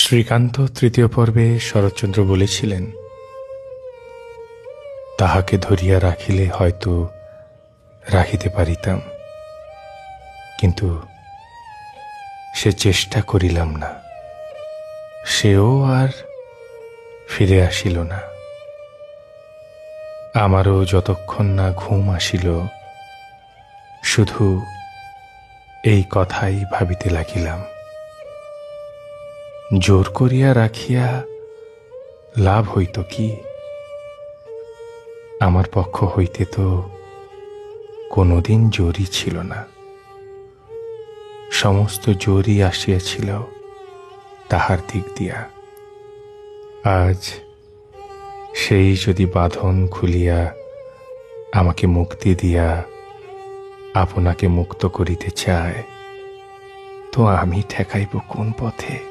শ্রীকান্ত তৃতীয় পর্বে শরৎচন্দ্র বলেছিলেন, তাহাকে ধরিয়া রাখিলে হয়তো রাখিতে পারিতাম, কিন্তু সে চেষ্টা করিলাম না। সেও আর ফিরে আসিল না। আমারও যতক্ষণ না ঘুম আসিল, শুধু এই কথাই ভাবিতে লাগিলাম। জোর করিয়া রাখিয়া লাভ হইত কি? আমার পক্ষ হইতে তো কোনোদিন জোরই ছিল না। সমস্ত জোরই আসিয়াছিল তাহার দিক দিয়া। আজ সেই যদি বাঁধন খুলিয়া আমাকে মুক্তি দিয়া আপনাকে মুক্ত করিতে চায়, তো আমি ঠেকাইব কোন পথে?